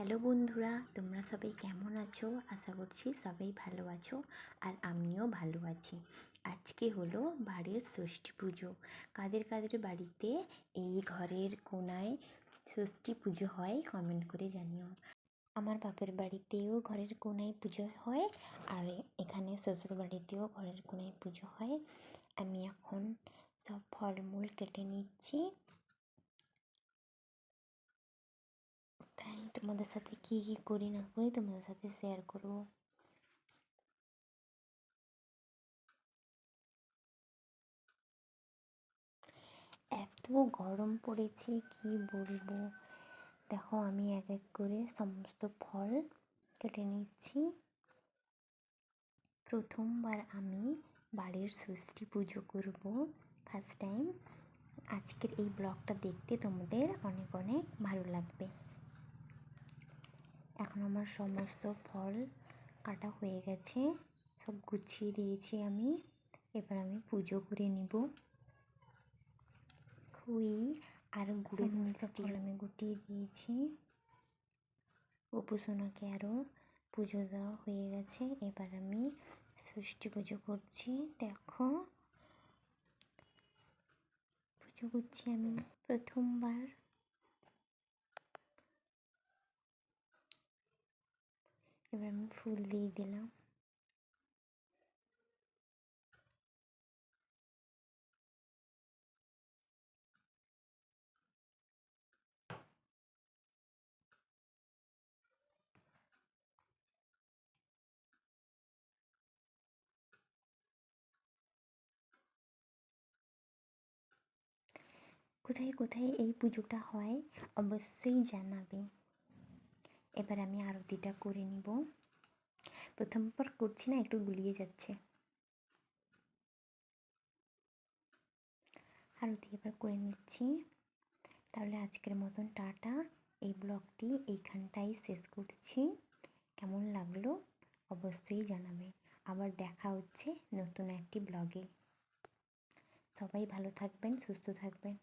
Hello বন্ধুরা, তোমরা সবাই কেমন আছো? আশা করছি সবাই ভালো আছো আর আমিও ভালো আছি। আজকে হলো বাড়ির ষষ্ঠী পুজো। কাদের কাদের বাড়িতে এই ঘরের কোনায় ষষ্ঠী পুজো হয় কমেন্ট করে জানিও। আমার বাপের বাড়িতেও ঘরের কোনায় পুজো হয় আর এখানে শ্বশুর বাড়িতেও ঘরের কোনায় পুজো হয়। আমি এখন সব ফলমূল কেটে নিচ্ছি। তোমাদের সাথে কী কী করি না করি তোমাদের সাথে শেয়ার করব এত গরম পড়েছে কি বলব দেখো আমি এক এক করে সমস্ত ফল কেটে নিচ্ছি প্রথমবার আমি বাড়ির ষষ্ঠী পুজো করব ফার্স্ট টাইম আজকের এই ব্লগটা দেখতে তোমাদের অনেক অনেক ভালো লাগবে আমার সমস্ত ফল কাটা হয়ে গেছে। সব গুছিয়ে দিয়েছি আমি। এবার আমি পুজো করে নিব। খুই আর গুড়ের ফল। আমি গুটিয়ে দিয়েছি। উপাসনাকে আরও পুজো দেওয়া হয়ে গেছে। এবার আমি ষষ্ঠী পুজো করছি। দেখো। পুজো করছি আমি প্রথমবার। এবার আমি ফুল দিয়ে দিলাম। কোথায় কোথায় এই পুজোটা হয় অবশ্যই জানাবে। এবার আমি আরতিটা করে নিব। প্রথমবার করছি না, একটু গুলিয়ে যাচ্ছে। আরতি এবার করে নিচ্ছি। তাহলে আজকের মতন টাটা। এই ব্লগটি এইখানটাই শেষ করছি। কেমন লাগল অবশ্যই জানাবে। আবার দেখা হচ্ছে নতুন একটি ব্লগে। সবাই ভালো থাকবেন, সুস্থ থাকবেন।